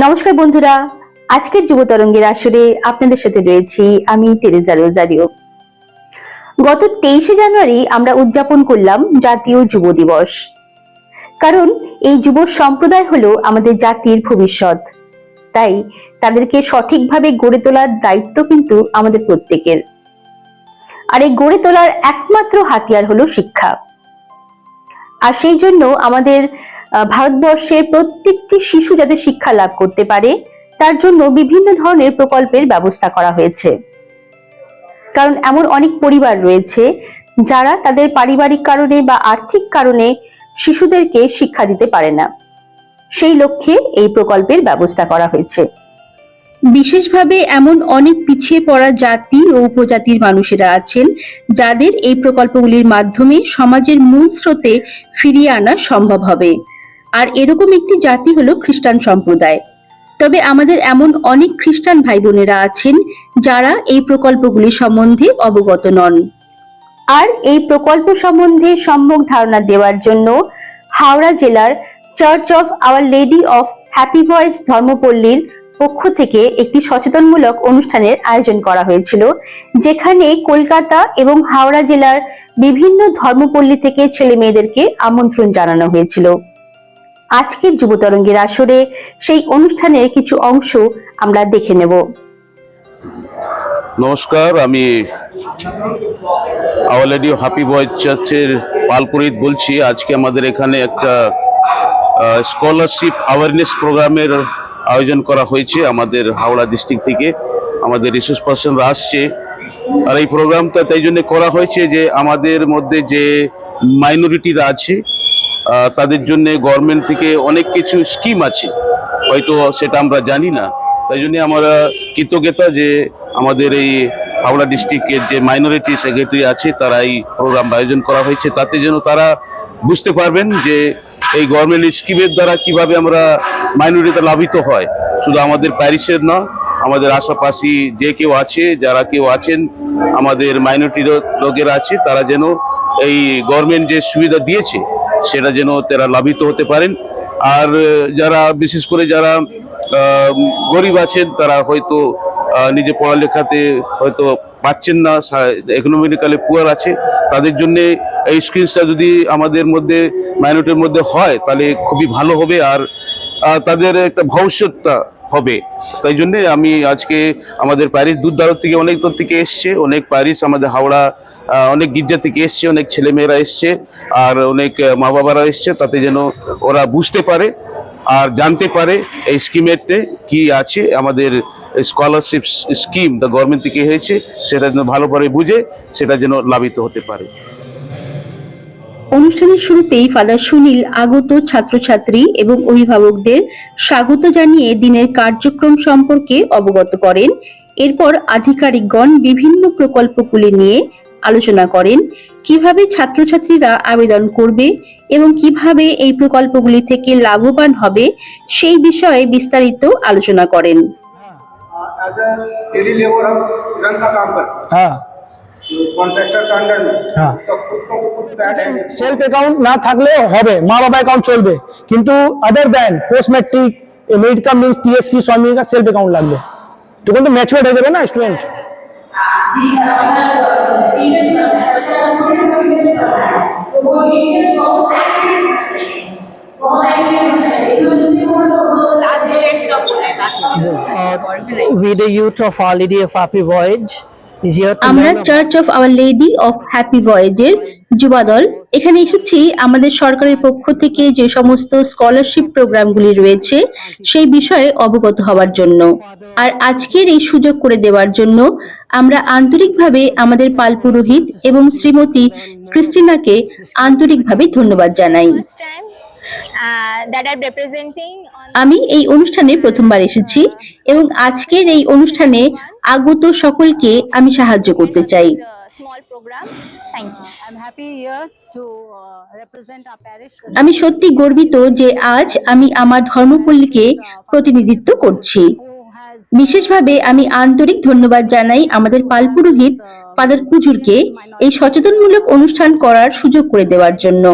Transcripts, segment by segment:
নমস্কার বন্ধুরা, আজকের যুব তরঙ্গের আসরে আপনাদের সাথে রয়েছি আমি তেরেজা রোজারিও। গত তেইশে জানুয়ারি আমরা উদযাপন করলাম জাতীয় যুব দিবস। কারণ এই যুব সম্প্রদায় হলো আমাদের জাতির ভবিষ্যৎ। তাই তাদেরকে সঠিকভাবে গড়ে তোলার দায়িত্ব কিন্তু আমাদের প্রত্যেকের। আর এই গড়ে তোলার একমাত্র হাতিয়ার হলো শিক্ষা। আর সেই জন্য আমাদের ভারতবর্ষের প্রত্যেকটি শিশু যাতে শিক্ষা লাভ করতে পারে, তার জন্য বিভিন্ন ধরনের প্রকল্পের ব্যবস্থা করা হয়েছে। কারণ এমন অনেক পরিবার রয়েছে যারা তাদের পারিবারিক কারণে বা আর্থিক কারণে শিশুদেরকে শিক্ষা দিতে পারে না। সেই লক্ষ্যে এই প্রকল্পের ব্যবস্থা করা হয়েছে। বিশেষভাবে এমন অনেক পিছিয়ে পড়া জাতি ও উপজাতির মানুষেরা আছেন যাদের এই প্রকল্পগুলির মাধ্যমে সমাজের মূল স্রোতে ফিরিয়ে আনা সম্ভব হবে। আর এরকম একটি জাতি হলো খ্রিস্টান সম্প্রদায়। তবে আমাদের এমন অনেক খ্রিস্টান ভাই বোনেরা আছেন যারা এই প্রকল্পগুলি সম্বন্ধে অবগত নন। আর এই প্রকল্প সম্বন্ধে সম্যক ধারণা দেওয়ার জন্য হাওড়া জেলার church of our lady of happy voice ধর্মপল্লীর পক্ষ থেকে একটি সচেতনমূলক অনুষ্ঠানের আয়োজন করা হয়েছিল, যেখানে কলকাতা এবং হাওড়া জেলার বিভিন্ন ধর্মপল্লী থেকে ছেলে মেয়েদেরকে আমন্ত্রণ জানানো হয়েছিল। আজকের যুব তরঙ্গের আসরে সেই অনুষ্ঠানের কিছু অংশ আমরা দেখে নেব। নমস্কার, আমি আওয়ালেডি হ্যাপি বয়েজ চার্চের পালপুরিত বলছি। আজকে আমাদের এখানে একটা স্কলারশিপ অ্যাওয়ারনেস প্রোগ্রামের আয়োজন করা হয়েছে আমাদের হাওড়া ডিস্ট্রিক্ট থেকে। আমাদের রিসোর্স পার্সনরা আসছে। আর এই প্রোগ্রামটা তাই জন্য করা হয়েছে যে আমাদের মধ্যে যে মাইনরিটিরা আছে তাদের জন্য গভর্নমেন্ট থেকে অনেক কিছু স্কিম আছে। হয়তো সেটা আমরা জানি না। তাই জন্য আমরা কৃতজ্ঞতা যে আমাদের এই হাওড়া ডিস্ট্রিক্টের যে মাইনরিটি সেক্রেটারি আছে, তারা এই প্রোগ্রাম আয়োজন করা হয়েছে। তাতে যেন তারা বুঝতে পারবেন যে এই গভর্নমেন্ট স্কিমের দ্বারা কীভাবে আমরা মাইনরিটিতে লাভিত হয়। শুধু আমাদের প্যারিসের না, আমাদের আশাপাশি যে কেউ আছে, যারা কেউ আছেন, আমাদের মাইনরিটি লোকেরা আছে, তারা যেন এই গভর্নমেন্ট যে সুবিধা দিয়েছে সেটা যেন তারা লাভিত হতে পারেন। আর যারা, বিশেষ করে যারা গরিব আছেন, তারা হয়তো নিজে পড়ালেখাতে হয়তো পাচ্ছেন না ইকোনমিক্যালি পুয়ার আছে, তাদের জন্যে এই স্কিলসটা যদি আমাদের মধ্যে মাইনরিটির মধ্যে হয়, তাহলে খুবই ভালো হবে। আর তাদের একটা ভবিষ্যৎটা হবে। তাই জন্য আমি আজকে আমাদের প্যারিস দূর দারত থেকে অনেক দূর থেকে এসছে, অনেক প্যারিস আমাদের হাওড়া অনেক গির্জা থেকে এসছে, অনেক ছেলেমেয়েরা এসছে, আর অনেক মা বাবারা এসছে, তাতে যেন ওরা বুঝতে পারে আর জানতে পারে এই স্কিমেতে কি আছে। আমাদের স্কলারশিপ স্কিম দ্য গভর্নমেন্ট থেকে হয়েছে, সেটা যেন ভালো করে বুঝে, সেটা যেন লাভিত হতে পারে। অনুষ্ঠানের শুরুতেই ফাদার সুনীল আগত ছাত্রছাত্রী এবং অভিভাবকদের স্বাগত জানিয়ে দিনের কার্যক্রম সম্পর্কে অবগত করেন। এরপর আধিকারিকগণ বিভিন্ন প্রকল্পগুলি নিয়ে আলোচনা করেন। কীভাবে ছাত্রছাত্রীরা আবেদন করবে এবং কীভাবে এই প্রকল্পগুলি থেকে লাভবান হবে সেই বিষয়ে বিস্তারিত আলোচনা করেন। কন্ট্রাক্টর আন্ডার হ্যাঁ সেলফ অ্যাকাউন্ট না থাকলেও হবে মা বাবা অ্যাকাউন্ট চলবে কিন্তু other then post matric merit cum means TSP স্বামী কা সেলফ অ্যাকাউন্ট লাগবে তখন তো ম্যাচুয়ার্ড হয়ে যাবে না student With the youth of holiday of happy voyage, আমরা church of our lady of happy ভয়েজের যুবাদল এখানে এসেছি। আমাদের সরকারের পক্ষ থেকে যে সমস্ত স্কলারশিপ প্রোগ্রামগুলি রয়েছে সেই বিষয়ে অবগত হওয়ার জন্য। আর আজকের এই সুযোগ করে দেওয়ার জন্য আমরা আন্তরিকভাবে আমাদের পাল পুরোহিত এবং শ্রীমতী ক্রিস্টিনাকে আন্তরিকভাবে ধন্যবাদ জানাই। First time uh, that I'm representing on আমি এই অনুষ্ঠানে প্রথমবার এসেছি এবং আজকের এই অনুষ্ঠানে আগত সকলকে আমি সাহায্য করতে চাই। uh, represent our parish. আমি সত্যি গর্বিত যে আজ আমি আমার ধর্মপল্লীকে প্রতিনিধিত্ব করছি। বিশেষভাবে আমি আন্তরিক ধন্যবাদ জানাই আমাদের পাল পুরোহিত ফাদার কুজুরকে এই সচেতনমূলক অনুষ্ঠান করার সুযোগ করে দেওয়ার জন্য।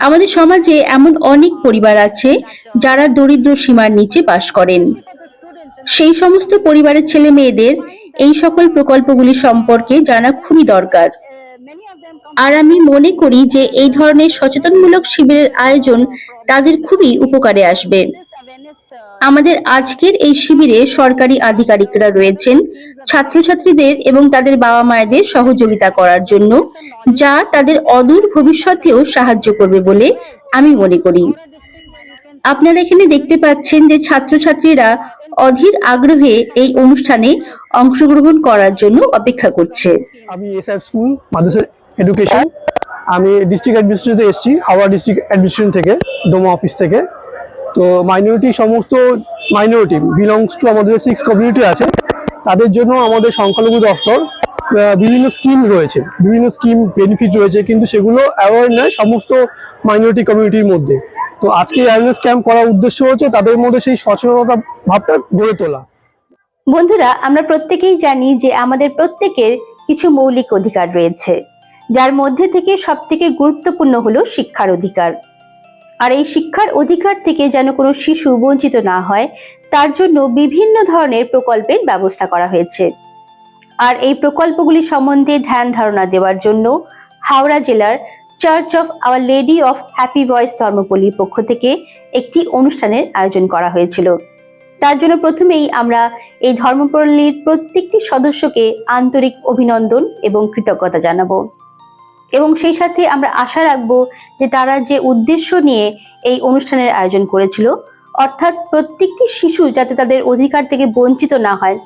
আমাদের সমাজে এমন অনেক পরিবার আছে যারা দরিদ্র সীমার নিচে বাস করেন। সেই সমস্ত পরিবারের ছেলে মেয়েদের এই সকল প্রকল্পগুলি সম্পর্কে জানা খুবই দরকার। আর আমি মনে করি যে এই ধরনের সচেতনমূলক শিবিরের আয়োজন তাদের খুবই উপকারে আসবে। আমাদের আজকের এই শিবিরে সরকারি আধিকারিকরা রয়েছেন, ছাত্রছাত্রীদের এবং তাদের বাবা মায়েদের সহযোগিতা করার জন্য, যা তাদের অদূর ভবিষ্যতেও সাহায্য করবে বলে আমি মনে করি। আপনারা এখানে দেখতে পাচ্ছেন যে ছাত্রছাত্রীরা অধীর আগ্রহে এই অনুষ্ঠানে অংশগ্রহণ করার জন্য অপেক্ষা করছে। আমি এসআর স্কুল, মাদ্রাসা এডুকেশন। আমি ডিস্ট্রিক্ট অ্যাডমিনিস্ট্রেশনে এসেছি হাওড়া ডিস্ট্রিক্ট অ্যাডমিনিস্ট্রেশন থেকে, ডোমা অফিস থেকে। তো মাইনরিটি সমস্ত মাইনরিটি বিলংস টু আমাদের সিক্স কমিউনিটি আছে। তাদের জন্য আমাদের সংখ্যালঘু দপ্তর আহ, বিভিন্ন স্কিম রয়েছে বিভিন্ন স্কিম বেনিফিট রয়েছে কিন্তু সেগুলো অ্যাওয়ার নয় সমস্ত মাইনরিটি কমিউনিটির মধ্যে। তো আজকে অ্যাওয়ারনেস ক্যাম্প করার উদ্দেশ্য হচ্ছে তাদের মধ্যে সেই সচেতনতা ভাবটা গড়ে তোলা। বন্ধুরা আমরা প্রত্যেকেই জানি যে আমাদের প্রত্যেকের কিছু মৌলিক অধিকার রয়েছে যার মধ্যে থেকে সবথেকে গুরুত্বপূর্ণ হলো শিক্ষার অধিকার। আর এই শিক্ষার অধিকার থেকে যেন কোনো শিশু বঞ্চিত না হয়, তার জন্য বিভিন্ন ধরনের প্রকল্পের ব্যবস্থা করা হয়েছে। আর এই প্রকল্পগুলি সম্বন্ধে ধ্যান ধারণা দেওয়ার জন্য হাওড়া জেলার church of our lady of happy voice ধর্মপল্লীর পক্ষ থেকে একটি অনুষ্ঠানের আয়োজন করা হয়েছিল। তার জন্য প্রথমেই আমরা এই ধর্মপল্লীর প্রত্যেকটি সদস্যকে আন্তরিক অভিনন্দন এবং কৃতজ্ঞতা জানাব। এবং সেই সাথে আমরা আশা রাখব যে তারা যে উদ্দেশ্য নিয়ে এই অনুষ্ঠানের আয়োজন করেছিল, অর্থাৎ প্রত্যেকটি শিশু যাতে তাদের অধিকার থেকে বঞ্চিত না হয়,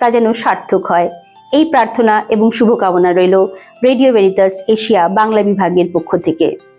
তা যেন সার্থক হয়। এই প্রার্থনা এবং শুভকামনা রইল রেডিও ভেরিতাস এশিয়া বাংলা বিভাগের পক্ষ থেকে।